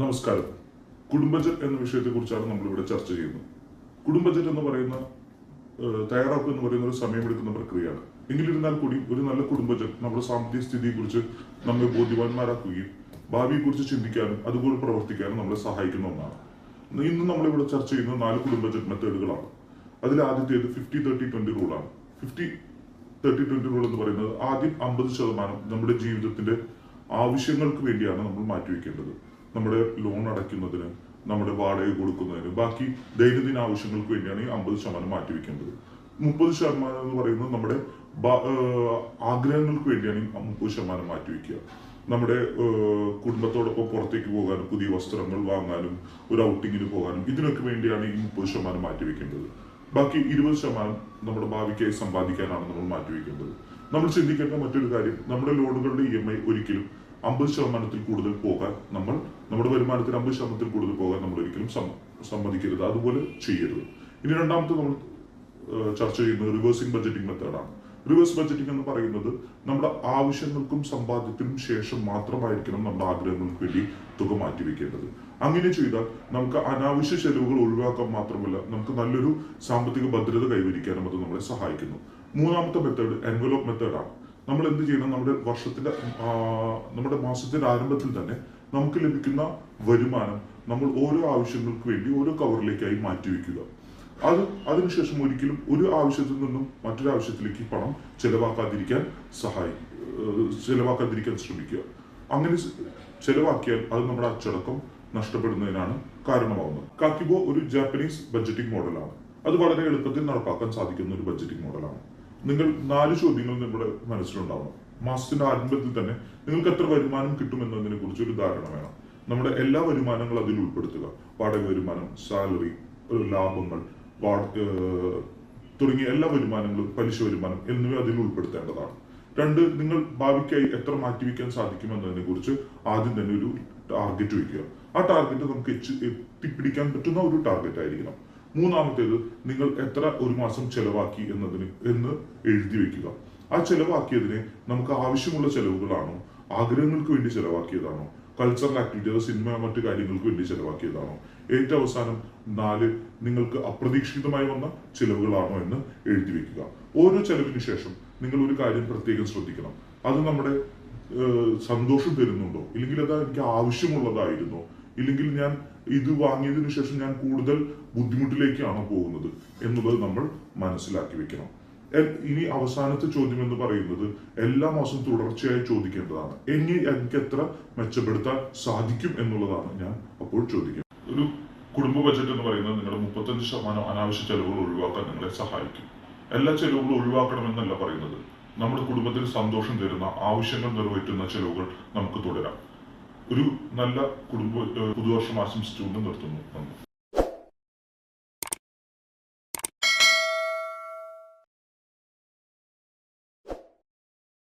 നമസ്കാരം. കുടുംബ ബജറ്റ് എന്ന വിഷയത്തെക്കുറിച്ചാണ് നമ്മളിവിടെ ചർച്ച ചെയ്യുന്നത്. കുടുംബ ബജറ്റ് എന്ന് പറയുന്ന തയ്യാറാക്കുക എന്ന് പറയുന്ന ഒരു സമയമെടുക്കുന്ന പ്രക്രിയയാണ്. എങ്കിലിരുന്നാൽ കൂടി ഒരു നല്ല കുടുംബ ബജറ്റ് നമ്മുടെ സാമ്പത്തിക സ്ഥിതിയെക്കുറിച്ച് നമ്മെ ബോധ്യവാന്മാരാക്കുകയും ഭാവിയെക്കുറിച്ച് ചിന്തിക്കാനും അതുപോലെ പ്രവർത്തിക്കാനും നമ്മളെ സഹായിക്കുന്ന ഒന്നാണ്. ഇന്ന് നമ്മളിവിടെ ചർച്ച ചെയ്യുന്ന നാല് കുടുംബ ബജറ്റ് മെത്തേഡുകളാണ്. അതിൽ ആദ്യത്തേത് ഫിഫ്റ്റി തേർട്ടി ട്വന്റി റൂളാണ്. ഫിഫ്റ്റി തേർട്ടി ട്വന്റി റൂൾ എന്ന് പറയുന്നത് ആദ്യം അമ്പത് ശതമാനം നമ്മുടെ ജീവിതത്തിന്റെ ആവശ്യങ്ങൾക്ക് വേണ്ടിയാണ് നമ്മൾ മാറ്റിവെക്കേണ്ടത്. നമ്മുടെ ലോൺ അടയ്ക്കുന്നതിന് നമ്മുടെ വാടക കൊടുക്കുന്നതിന് ബാക്കി ദൈനംദിന ആവശ്യങ്ങൾക്ക് വേണ്ടിയാണ് ഈ അമ്പത് ശതമാനം മാറ്റിവെക്കേണ്ടത്. മുപ്പത് ശതമാനം എന്ന് പറയുന്നത് നമ്മുടെ ആഗ്രഹങ്ങൾക്ക് വേണ്ടിയാണ് മുപ്പത് ശതമാനം മാറ്റിവെക്കുക. നമ്മുടെ കുടുംബത്തോടൊപ്പം പുറത്തേക്ക് പോകാനും പുതിയ വസ്ത്രങ്ങൾ വാങ്ങാനും ഒരു ഔട്ടിങ്ങിന് പോകാനും ഇതിനൊക്കെ വേണ്ടിയാണ് ഈ മുപ്പത് ശതമാനം മാറ്റിവെക്കേണ്ടത്. ബാക്കി ഇരുപത് ശതമാനം നമ്മുടെ ഭാവിക്കായി സമ്പാദിക്കാനാണ് നമ്മൾ മാറ്റിവെക്കേണ്ടത്. നമ്മൾ ചിന്തിക്കേണ്ട മറ്റൊരു കാര്യം നമ്മുടെ ലോണുകളുടെ ഇ ഐ ഒരിക്കലും അമ്പത് ശതമാനത്തിൽ കൂടുതൽ പോകാൻ നമ്മൾ നമ്മുടെ വരുമാനത്തിന് അമ്പത് ശതമാനത്തിൽ കൂടുതൽ പോകാൻ നമ്മൾ ഒരിക്കലും സമ്മതിക്കരുത്. അതുപോലെ ചെയ്യരുത്. ഇനി രണ്ടാമത്തെ നമ്മൾ ചർച്ച ചെയ്യുന്നത് റിവേഴ്സിംഗ് ബജറ്റിംഗ് മെത്തേഡാണ് റിവേഴ്സ് ബജറ്റിംഗ് എന്ന് പറയുന്നത് നമ്മുടെ ആവശ്യങ്ങൾക്കും സമ്പാദ്യത്തിനും ശേഷം മാത്രമായിരിക്കണം നമ്മുടെ ആഗ്രഹങ്ങൾക്ക് വേണ്ടി തുക മാറ്റിവെക്കേണ്ടത്. അങ്ങനെ ചെയ്താൽ നമുക്ക് അനാവശ്യ ചെലവുകൾ ഒഴിവാക്കാൻ മാത്രമല്ല നമുക്ക് നല്ലൊരു സാമ്പത്തിക ഭദ്രത കൈവരിക്കാനും അത് നമ്മളെ സഹായിക്കുന്നു. മൂന്നാമത്തെ മെത്തേഡ് എൻവലോപ്പ് മെത്തേഡാണ് നമ്മൾ എന്ത് ചെയ്യണം? നമ്മുടെ വർഷത്തിന്റെ നമ്മുടെ മാസത്തിന്റെ ആരംഭത്തിൽ തന്നെ നമുക്ക് ലഭിക്കുന്ന വരുമാനം നമ്മൾ ഓരോ ആവശ്യങ്ങൾക്ക് വേണ്ടി ഓരോ കവറിലേക്കായി മാറ്റിവെക്കുക അത് അതിനുശേഷം ഒരിക്കലും ഒരു ആവശ്യത്തിൽ നിന്നും മറ്റൊരു ആവശ്യത്തിലേക്ക് പണം ചെലവാക്കാതിരിക്കാൻ സഹായി ഏഹ് ചെലവാക്കാതിരിക്കാൻ ശ്രമിക്കുക. അങ്ങനെ ചെലവാക്കിയാൽ അത് നമ്മുടെ അച്ചടക്കം നഷ്ടപ്പെടുന്നതിനാണ് കാരണമാവുന്നത്. കാക്കിബോ ഒരു ജാപ്പനീസ് ബഡ്ജറ്റിംഗ് മോഡലാണ്. അത് വളരെ എളുപ്പത്തിൽ നടപ്പാക്കാൻ സാധിക്കുന്ന ഒരു ബഡ്ജറ്റിംഗ് മോഡലാണ്. നിങ്ങൾ നാല് ചോദ്യങ്ങൾ നിങ്ങളുടെ മനസ്സിലുണ്ടാവണം. മാസത്തിന്റെ ആരംഭത്തിൽ തന്നെ നിങ്ങൾക്ക് എത്ര വരുമാനം കിട്ടുമെന്നതിനെ കുറിച്ച് ഒരു ധാരണ വേണം. നമ്മുടെ എല്ലാ വരുമാനങ്ങളും അതിൽ ഉൾപ്പെടുത്തുക. വാടക വരുമാനം സാലറി ലാഭങ്ങൾ തുടങ്ങിയ എല്ലാ വരുമാനങ്ങളും പലിശ വരുമാനം എന്നിവ അതിൽ ഉൾപ്പെടുത്തേണ്ടതാണ്. രണ്ട് നിങ്ങൾ ഭാവിക്കായി എത്ര മാറ്റിവെക്കാൻ സാധിക്കും എന്നതിനെ കുറിച്ച് ആദ്യം തന്നെ ഒരു ടാർഗറ്റ് വയ്ക്കുക. ആ ടാർഗറ്റ് നമുക്ക് എത്തിപ്പിടിക്കാൻ പറ്റുന്ന ഒരു ടാർഗറ്റ് ആയിരിക്കണം. മൂന്നാമത്തേത് നിങ്ങൾ എത്ര ഒരു മാസം ചെലവാക്കി എന്നതിന് എന്ന് എഴുതി വെക്കുക. ആ ചെലവാക്കിയതിനെ നമുക്ക് ആവശ്യമുള്ള ചെലവുകളാണോ? ആഗ്രഹങ്ങൾക്ക് വേണ്ടി ചെലവാക്കിയതാണോ? കൾച്ചറൽ ആക്ടിവിറ്റി സിനിമ മറ്റു കാര്യങ്ങൾക്ക് വേണ്ടി ചെലവാക്കിയതാണോ? ഏറ്റവും അവസാനം നാല് നിങ്ങൾക്ക് അപ്രതീക്ഷിതമായി വന്ന ചെലവുകളാണോ എന്ന് എഴുതി വെക്കുക. ഓരോ ചെലവിന് ശേഷം നിങ്ങൾ ഒരു കാര്യം പ്രത്യേകം ശ്രദ്ധിക്കണം. അത് നമ്മുടെ സന്തോഷം തരുന്നുണ്ടോ? ഇല്ലെങ്കിൽ അത് എനിക്ക് ആവശ്യമുള്ളതായിരുന്നോ? ഇല്ലെങ്കിൽ ഞാൻ ഇത് വാങ്ങിയതിനു ശേഷം ഞാൻ കൂടുതൽ ബുദ്ധിമുട്ടിലേക്കാണ് പോകുന്നത് എന്നുള്ളത് നമ്മൾ മനസ്സിലാക്കി വെക്കണം. ഇനി അവസാനത്തെ ചോദ്യം എന്ന് പറയുന്നത് എല്ലാ മാസവും തുടർച്ചയായി ചോദിക്കേണ്ടതാണ്. എനി എനിക്ക് എത്ര മെച്ചപ്പെടുത്താൻ സാധിക്കും എന്നുള്ളതാണ് ഞാൻ അപ്പോൾ ചോദിക്കുന്നത്. ഒരു കുടുംബ ബജറ്റ് എന്ന് പറയുന്നത് നിങ്ങളുടെ മുപ്പത്തഞ്ച് ശതമാനം അനാവശ്യ ചെലവുകൾ ഒഴിവാക്കാൻ നിങ്ങളെ സഹായിക്കും. എല്ലാ ചെലവുകളും ഒഴിവാക്കണമെന്നല്ല പറയുന്നത്. നമ്മുടെ കുടുംബത്തിന് സന്തോഷം തരുന്ന ആവശ്യങ്ങൾ നിറവേറ്റുന്ന ചെലവുകൾ നമുക്ക് തുടരാം. ഒരു നല്ല കുടുംബ പുതുവർഷം ആശംസിച്ചുകൊണ്ട് നിർത്തുന്നു.